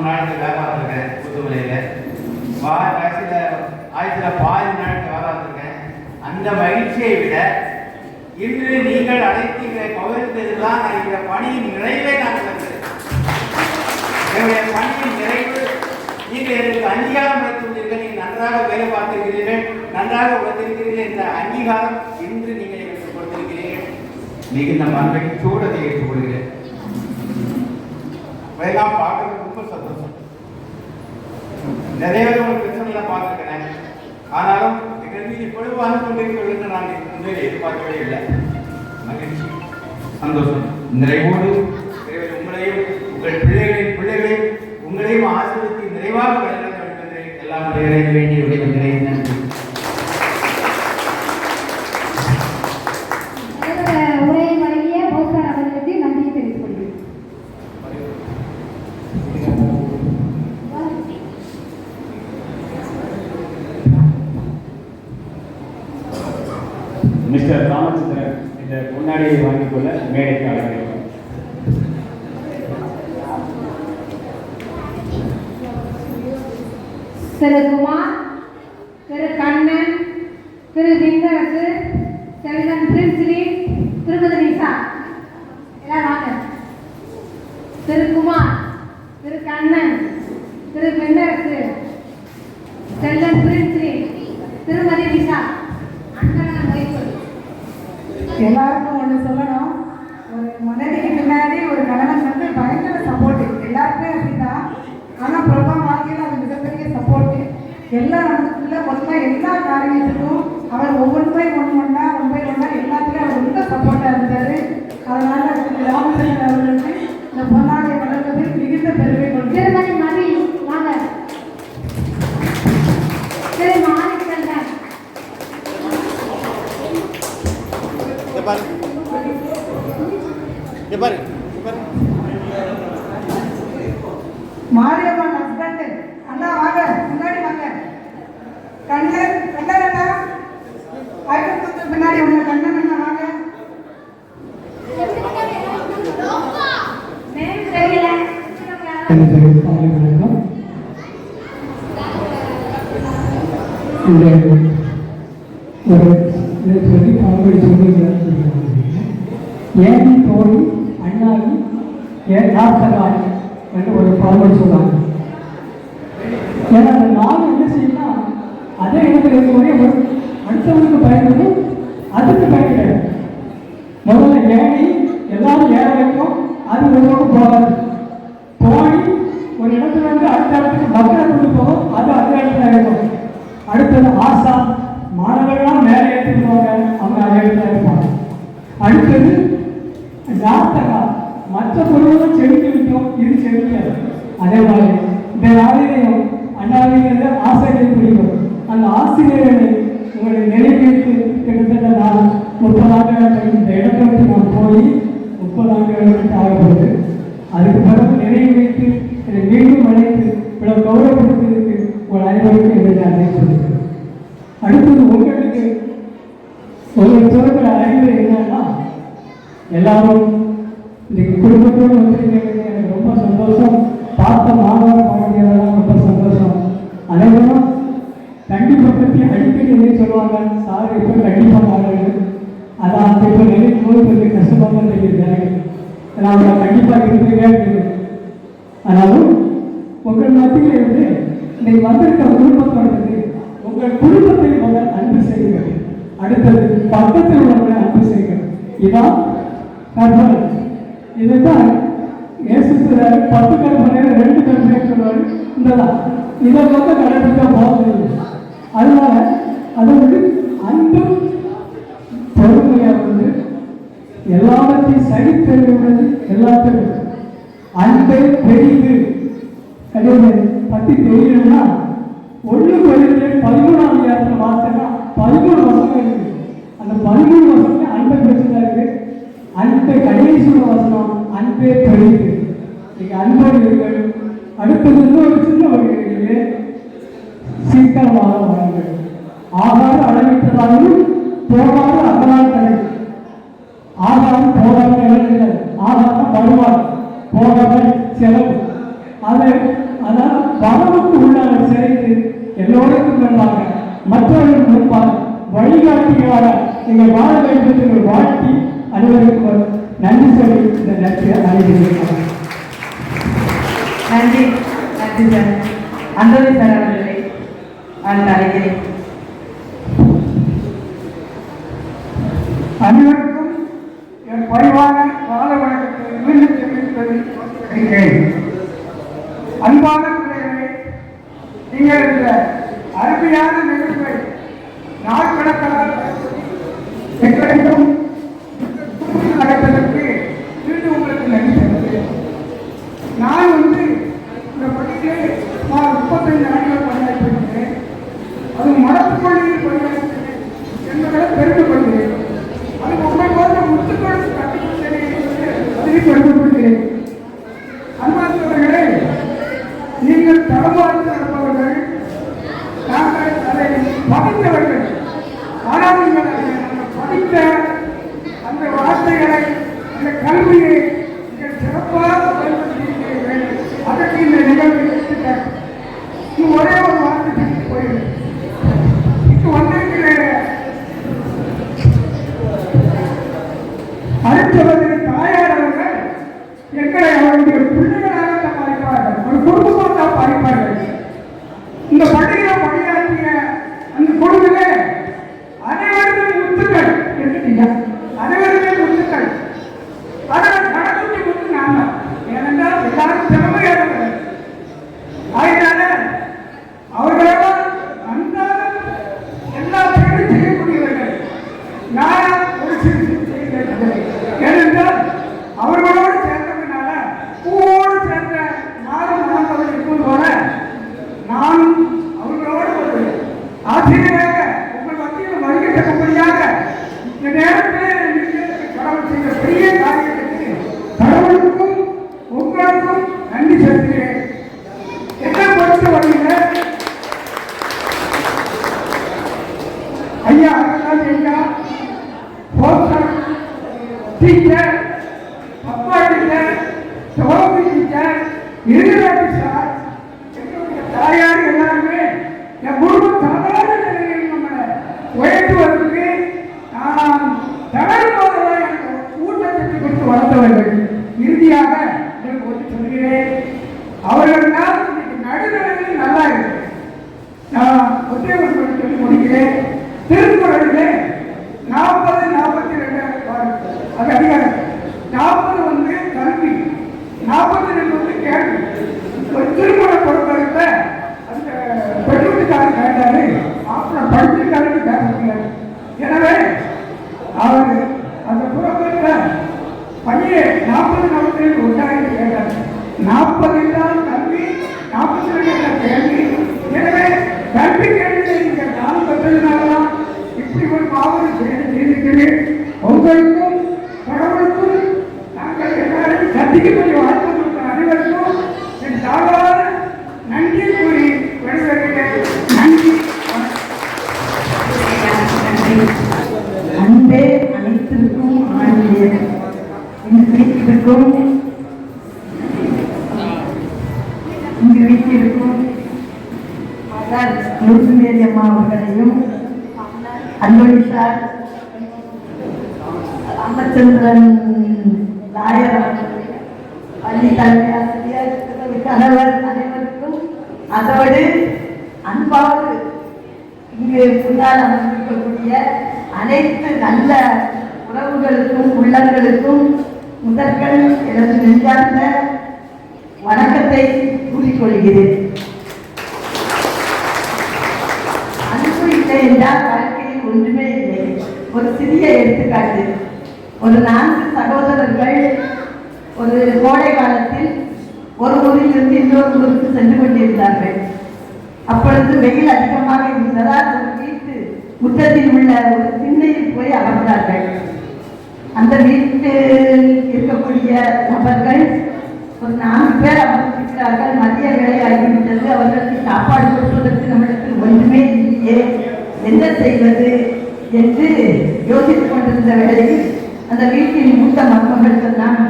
மூணு நாளைக்கு வேலை பார்த்துருக்கேன் புதுமலையில். வா கடைசியில் ஆயிரத்தில் பாதி நாளைக்கு வேலை பார்த்துருக்கேன் அந்த மகிழ்ச்சியை விட இன்று நீங்கள் அழைத்தீங்க பகிர்ந்ததுதான் இந்த பணியின் நிறைவே நான் கண்டது என்னுடைய பணியின் நிறைவு நீங்கள் எனக்கு அங்கீகாரம் அளித்துள்ளீர்கள் நீங்கள் நன்றாக வேலை பார்த்திருக்கிறீர்கள் நன்றாக உழைத்திருக்கிறீர்கள் என்ற அங்கீகாரம் இன்று நீங்கள் எனக்கு கொடுத்திருக்கிறீர்கள். மிகுந்த மகிழ்ச்சியோடு அதை ஏற்றுக்கொள்கிறேன். இதெல்லாம் பார்க்கறது ரொம்ப சந்தோஷம். நிறைய பேர் ஒரு பிரச்சனைகளை பார்த்துருக்கிறேன் ஆனாலும் எங்கள் மீது இப்பொழுது வந்து கொண்டிருக்கிறது என்று நான் உண்மையிலே எதிர்பார்க்கவே இல்லை. மகிழ்ச்சி. சந்தோஷம். நிறைவோடு உங்களையும் உங்கள் பிள்ளைகளின் பிள்ளைகளையும் உங்களையும் ஆசிரியத்தை நிறைவாக வழங்க வேண்டும் என்று எல்லாம் இறைவனை வேண்டி விடைபெறுகிறேன். நன்றி. திரு குமார் திரு கண்ணன் திரு விந்தரசு செல்வன் பிரின்சிலி திருமதி நிசா எல்லாம் வாங்க. திரு குமார் திரு கண்ணன் திரு விந்தரசு செல்வன் பிரின்சிலி திருமதி நிசா அன்பழகன் எல்லாருக்கும் ஒன்று சொல்லணும் ஒரு மனைவிக்கு பின்னாடி ஒரு கணவன் வந்து பயங்கர சப்போர்ட் எல்லாருக்குமே அப்படிதான் ஆனால் பிரபா வாழ்க்கையில் அது மிகப்பெரிய சப்போர்ட் எல்லா நமக்குள்ள மொத்தமாக எல்லா காரியத்துக்கும் அவர் ஒவ்வொன்றுமே ஒன்று ஒன்றா ஒன்றை ஒன்றா எல்லாத்துலேயும் அவர் ரொம்ப சப்போர்ட்டாக இருந்தார் அதனால ராமச்சந்திரன் அவர்களுக்கு இந்த பொன்னாடை வழங்குவதில் மிகுந்த பெருமை கொள்கிறேன் திருமதி மதி வாங்க திரு மாணிக்கண்ணன் இங்க பாரு இங்க பாரு இங்க பாரு மாரியம்மன் ஹஸ்பண்ட் அண்ணா வாங்க முன்னாடி வாங்க கண்ணன் கண்ணன் அண்ணா ஐம்பத்தொன்று பின்னாடி உள்ள கண்ணன் அண்ணா வாங்க நேம் தெரியல எனது காலை வணக்கம் இந்த ஒரு சொல்லி காமெடி சொல்லி ஏன் தோழி அண்ணாவி ஏன் நாத்தகாரி என்று ஒரு காமெடி சொன்னாங்க ஏன்னா அந்த நாள் என்ன செய்யணும்னா அதே இடத்துல அதுக்கு பயன்படாது முதல்ல ஏணி எல்லாரும் ஏற வைக்கும் அது ஒரு பக்கம் போகாது. ஒரு இடத்துல இருந்து அடுத்த இடத்துக்கு மக்களை கொண்டு போகும் அது அந்த இடத்துல இருக்கும் அடுத்தது ஆசா மாணவர்கள்லாம் மேலே ஏற்றிட்டு போவாங்க அவங்க அதே இடத்துல இருப்பாங்க. அடுத்தது ஜாத்தகா மற்ற பொருளும் செடி வைக்கும் இது செடிக்காது அதே மாதிரி இந்த நாளிலையும் அண்ணாவிலிருந்து ஆசிரியர் பிடிக்கும். அந்த ஆசிரியர்களை உங்களை நிறைவேற்றி கிட்டத்தட்ட நான் முப்பது ஆண்டுகள் இந்த இடத்தை நான் போய் சொல்லுவாங்க சார் எப்போ கண்டிப்பாக மாணவர்கள் அதான் அந்த இப்போ நினைக்கும் போது கொஞ்சம் கஷ்டமாக தான் தெரியுது எனக்கு. நான் அவங்க கண்டிப்பாக இருந்துகிட்டே இருக்குது ஆனாலும் உங்கள் மத்தியில் இருந்து இன்னைக்கு வந்திருக்க குடும்பத்தோட உங்கள் குடும்பத்தை முதல் அன்பு செய்யுங்கள். அடுத்தது பக்கத்தில் உள்ளவங்களை அன்பு செய்யுங்கள். இதான் கற்பனை இதுதான் இயேசு சொல்றாரு, பத்து கற்பனை ரெண்டு கற்பனை சொல்லுவாரு இந்த இதை வந்து கடைபிடிக்க போகிறது அன்பே பெரியது நீங்கள் அன்பர்கள் அடுத்தது இன்னொரு சின்ன வகைகளிலே சீக்கிரமாக வாருங்கள் ஆகார அளவிட்டதாகவும் போகாத அகலாட்டனை ஆகாரம் போகாத நிகழ்ச்சிகள் ஆகாரம் வருவார் போகாத செலவு. அதை அதனால் வரவுக்கு உள்ளான சேர்த்து எல்லோருக்கும் நன்றாக மற்றவர்கள் முன்பாக வழிகாட்டியாக நீங்கள் வாழ வேண்டும் என்று வாழ்த்தி அனைவருக்கும் நன்றி சொல்லி இந்த அனைவருக்கும் நன்றி. நன்றி சார். அந்தோனி சார் அவர்களை வாழ்த்து அழைக்கிறேன் அனைவருக்கும் என் பணிவான கால வணக்கத்தை மீண்டும் தெரிவிப்பதில் அன்பான பிள்ளைகளே நீங்கள் இந்த அருமையான நிகழ்வை நாட்கணக்காக எங்களுக்கும் நடப்பதற்கு மீண்டும் உங்களுக்கு நன்றி தெரிவிக்கிறேன் நான் வந்து இந்த பள்ளியிலே நான் முப்பத்தைந்து ஆண்டுகள் பணியாற்றிருக்கிறேன் அது மரத்து பள்ளியில் பணியாற்றிருக்கிறேன் என்பதை பெருமைப்படுகிறேன் அது உங்களை போன்ற முத்துக்கள் கற்றுக்கொண்டேன் அதை பெருமைப்படுகிறேன் அன்பார்ந்தவர்களே நீங்கள் தடமாறி நடப்பவர்கள் நாங்கள் அதை படித்தவர்கள் ஆனால் நீங்கள் அதை அந்த படித்த அந்த வார்த்தைகளை அந்த கல்வியை நீங்கள் சிறப்பாக பயன்படுத்தியிருக்கிறீர்கள் அதற்கு இந்த நிகழ்வு எடுத்துட்டேன் இது ஒரே ஒரு வார்த்தை சொல்லி போயிடுது இப்போ வந்திருக்கிற அடுத்தவர்கள் தாயார் அவர்கள் எங்களை அவருடைய பிள்ளைகளாக தான் பார்ப்பார்கள் ஒரு குடும்பமாக தான் பார்ப்பார்கள் இந்த பள்ளியில பணியாற்றிய அந்த Yeah. பெண்ணுக்காரர் கேட்டாரு அப்புறம் படிச்சிருக்காருன்னு கேட்க எனவே அவர் அந்த புறத்தில் பையன் நாற்பது நாட்களில் ரெண்டு கேட்டார் நாற்பது தான் கல்வி நாற்பத்தி ரெண்டு கேள்வி. எனவே கல்வி கேள்வியை நீங்கள் நான் பெற்றதுனாலதான் இப்படி ஒரு மாபெரும் செய்திருக்கிறேன் உங்களுக்கும் கடவுளுக்கும் நாங்கள் எல்லாரும் சந்திக்கப்படி வாழ்க்கை கொடுத்த அனைவருக்கும் என் சாதாரண நன்றி கூறி விடைபெறுகிறேன் நன்றி வணக்கம். நன்றி அன்பே அனைத்திற்கும் ஆண்டியர் இங்கு வீட்டிற்கும் இங்கு வீட்டிற்கும் மகள் முருகமேரி அம்மா அவர்களையும் அன்பொழி சார் ராமச்சந்திரன் லாயர் அவர்களையும் பள்ளி தலைமை ஆசிரியர் கணவர் அனைவருக்கும் அதோடு அன்பாவது இங்கு முன்னால் அமர்ந்திருக்கக்கூடிய அனைத்து நல்ல உறவுகளுக்கும் உள்ளங்களுக்கும் முதற்கண் எனது நெஞ்சார்ந்த வணக்கத்தை கூறிக்கொள்கிறேன். அன்பு இல்லை என்றால் வாழ்க்கையில் ஒன்றுமே இல்லை. ஒரு சிறிய எடுத்துக்காட்டு. ஒரு நான்கு சகோதரர்கள் ஒரு கோடை காலத்தில் ஒரு ஊரிலிருந்து இன்னொரு ஊருக்கு சென்று கொண்டிருந்தார்கள். அப்பொழுது வெயில் அதிகமாக இருந்ததால் ஒரு வீட்டு முற்றத்தில் உள்ள ஒரு திண்ணையில் போய் அமர்ந்தார்கள். அந்த வீட்டில் இருக்கக்கூடிய நபர்கள் ஒரு நான்கு பேர் அமர்ந்திருக்கிறார்கள். மதிய வேலை ஆகிவிட்டது. அவர்களுக்கு சாப்பாடு கொடுப்பதற்கு நம்மளுக்கு ஒன்றுமே இல்லையே. என்ன செய்வது என்று யோசித்துக் கொண்டிருந்த வேளையில் அந்த வீட்டின் மூத்த மருமகள் சொன்னான்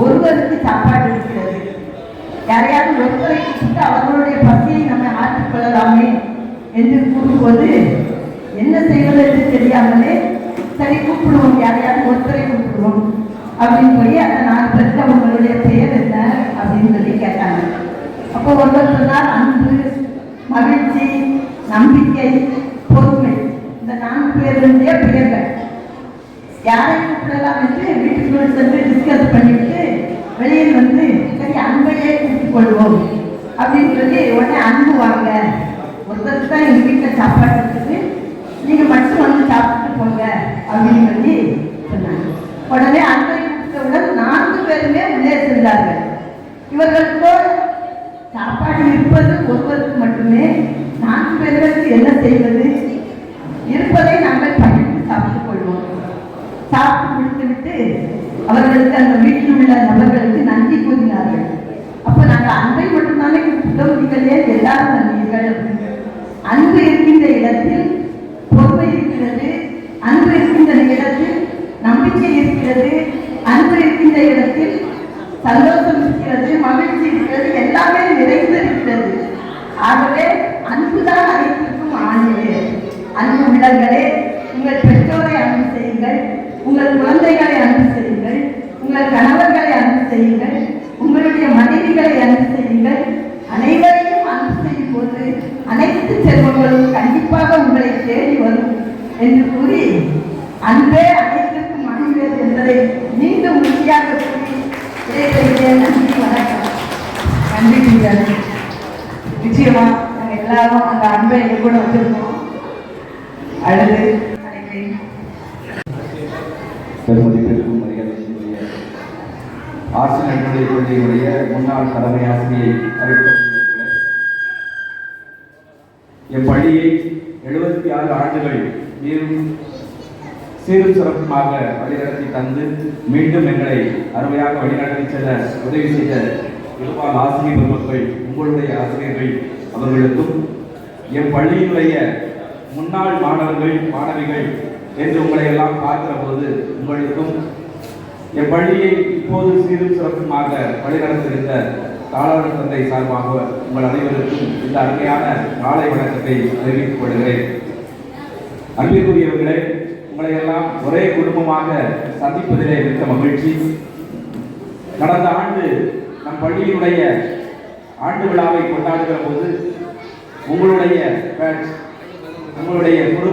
ஒருவருக்கு சாப்பாடு இருக்கிறது. யாரையாவது ஒருவரை கூப்பிட்டு அவர்களுடைய பசி நம்ம கொள்ளலாமே என்று கூறும்போது என்ன செய்வது என்று தெரியாமலே சரி கூப்பிடுவோம் யாரையாவது ஒருத்தரை கூப்பிடுவோம் அப்படின்னு போய் அந்த நாலு பேருக்கு அவங்களுடைய பெயர் என்ன அப்படின்னு சொல்லி கேட்டாங்க. அப்போ ஒருவர் சொன்னார் அன்பு மகிழ்ச்சி நம்பிக்கை பொறுமை இந்த நான்கு பேருடைய பெயர்கள். யாரை கூப்பிடலாம் என்று வீட்டுக்குள் சென்று டிஸ்கஸ் பண்ணிவிட்டு வெளியில் வந்து சரி அன்பையே கூப்பிட்டுக் கொள்வோம். அப்படின்னு சொல்லி உடனே அன்பு வாங்க ஒருத்தருக்கு தான் எங்கள் வீட்டில் சாப்பாடு இருக்குது. நீங்கள் மட்டும் வந்து சாப்பிட்டு போங்க அப்படின்னு சொல்லி சொன்னாங்க. உடனே அன்பை கூப்பிட்டவுடன் நான்கு பேருமே உள்ளே சென்றார்கள். இவர்களுக்கோ சாப்பாடு இருப்பது ஒருவருக்கு மட்டுமே நான்கு பேர்களுக்கு என்ன செய்வது? இருப்பதை நாங்கள் பகிர்ந்து சாப்பிட்டுக் கொள்வோம். சாப்பிட்டு முடித்துவிட்டு அவர்களுக்கு அந்த வீட்டில் உள்ள நபர்களுக்கு நன்றி கூறினார்கள். அன்பை மட்டும்தானே கூப்பிட்டோம் நீங்கள் ஏன் எல்லாரும் நன்றீர்கள் அன்பு இருக்கின்ற இடத்தில் பொறுமை இருக்கிறது. அன்பு இருக்கின்ற இடத்தில் நம்பிக்கை இருக்கிறது. அன்பு இருக்கின்ற இடத்தில் சந்தோஷம் இருக்கிறது மகிழ்ச்சி இருக்கிறது. எல்லாமே நிறைந்து இருக்கிறது. ஆகவே அன்புதான் அனைத்திற்கும் ஆணிவே அன்பு உள்ளங்களே உங்கள் பெற்றோரை அன்பு செய்யுங்கள் உங்கள் குழந்தைகளை அன்பு செய்யுங்கள் உங்கள் கணவர்களை அன்பு செய்யுங்கள் உங்களுடைய மனைவிகளை அன்பு செய்யுங்கள் அனைவரையும் அன்பு செய்யும் போது அனைத்து செல்வங்களும் கண்டிப்பாக உங்களை தேடி வரும் என்று கூறி அன்பே அனைத்திற்கும் அணிவது என்பதை மீண்டும் உறுதியாக கூறி விடைபெறுகிறேன் நன்றி வணக்கம் நன்றி டீச்சர் நிச்சயமா நாங்கள் எல்லாரும் அந்த அன்பை எங்க கூட வச்சிருக்கோம். அழகு பெருமதிப்பிற்கும் மரியாதைக்குரிய முன்னாள் தலைமை ஆசிரியை என் பள்ளியை எழுபத்தி ஆறு ஆண்டுகள் மீண்டும் சீரும் சிறப்புமாக வழிநடத்தி தந்து மீண்டும் எங்களை அருமையாக வழிநடத்தி செல்ல உதவி செய்த இருபால் ஆசிரியர் பெருமக்கள் உங்களுடைய ஆசிரியர்கள் அவர்களுக்கும் என் பள்ளியினுடைய முன்னாள் மாணவர்கள் மாணவிகள் என்று உங்களை எல்லாம் பார்க்கிற போது உங்களுக்கும் என் பள்ளியை இப்போது சீரும் சிறப்புமாக வழிநடத்திருந்த தாளர் தந்தை சார்பாக உங்கள் அனைவருக்கும் இந்த அருமையான காலை வணக்கத்தை அறிவித்துக் கொள்கிறேன். அன்பிற்குரியவர்களே உங்களை எல்லாம் ஒரே குடும்பமாக சந்திப்பதிலே மிக்க மகிழ்ச்சி. கடந்த ஆண்டு நம் பள்ளியினுடைய ஆண்டு விழாவை கொண்டாடுகிற போது உங்களுடைய பேட்ச் உங்களுடைய குழு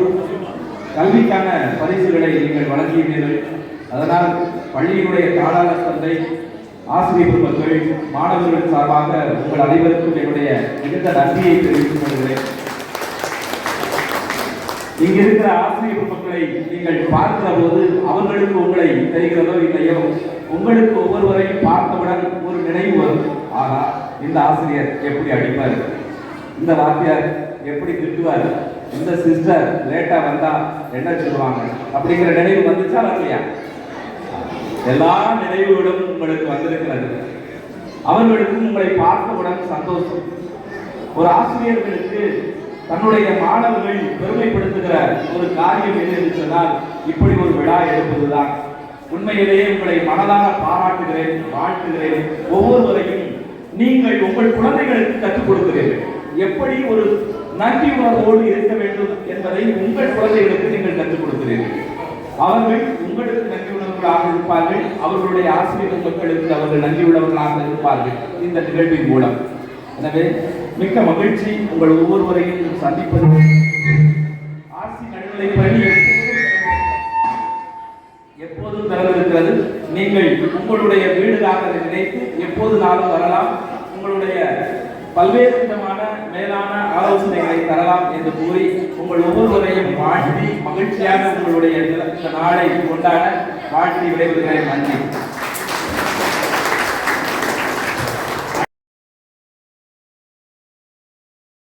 கல்விக்கான பரிசுகளை நீங்கள் வழங்கியுள்ளீர்கள். அதனால் பள்ளியினுடைய தாளாளர் தந்தை ஆசிரியர் பெருமக்கள் மாணவர்கள் சார்பாக உங்கள் அனைவருக்கும் என்னுடைய மிகுந்த நன்றியை தெரிவித்துக் கொள்கிறேன். இங்கிருக்கிற ஆசிரியர் மக்களை நீங்கள் பார்க்கிற போது உங்களுக்கு உங்களை தெரிகிறதோ இல்லையோ உங்களுக்கு ஒவ்வொருவரையும் பார்த்தவுடன் ஒரு நினைவு வரும். ஆனா இந்த ஆசிரியர் எப்படி அடிப்பார்? இந்த வாத்தியார் எப்படி திட்டுவார்? இந்த சிஸ்டர் லேட்டா வந்தா என்ன சொல்லுவாங்க? அப்படிங்கிற நினைவு வந்துச்சா வரலையா? எல்லா நினைவுகளும் உங்களுக்கு வந்திருக்கிறது. அவர்களுக்கும் உங்களை பார்த்தவுடன் சந்தோஷம். ஒரு ஆசிரியர்களுக்கு தன்னுடைய மாணவர்கள் பெருமைப்படுத்துகிற ஒரு காரியம் என்ன என்று சொன்னால் இப்படி ஒரு விழா எடுப்பதுதான். உண்மையிலேயே உங்களை மனதாக பாராட்டுகிறேன் வாழ்த்துகிறேன். ஒவ்வொருவரையும் நீங்கள் உங்கள் குழந்தைகளுக்கு கற்றுக் கொடுக்கிறீர்கள் எப்படி ஒரு நன்றி உணர்வோடு இருக்க வேண்டும் என்பதை உங்கள் குழந்தைகளுக்கு நீங்கள் கற்றுக் கொடுக்கிறீர்கள் அவர்கள் உங்களுக்கு நன்றி உள்ளவர்களாக இருப்பார்கள். அவர்களுடைய ஆசிரியர் மக்களுக்கு அவர்கள் நன்றி உள்ளவர்களாக இருப்பார்கள். இந்த நிகழ்வின் மூலம். எனவே மிக்க மகிழ்ச்சி உங்கள் ஒவ்வொருவரையும் சந்திப்பது. ஆர்சி நடுநிலை பள்ளி எப்போதும் திறந்திருக்கிறது. நீங்கள் உங்களுடைய வீடுகளாக நினைத்து எப்போது நாளும் வரலாம். உங்களுடைய பல்வேறு விதமான மேலான ஆலோசனைகளை தரலாம் என்று கூறி உங்கள் ஒவ்வொருவரையும் வாழ்த்தி மகிழ்ச்சியாக உங்களுடைய இந்த நாளை கொண்டாட வாழ்த்தி விளைவுகளை நன்றி.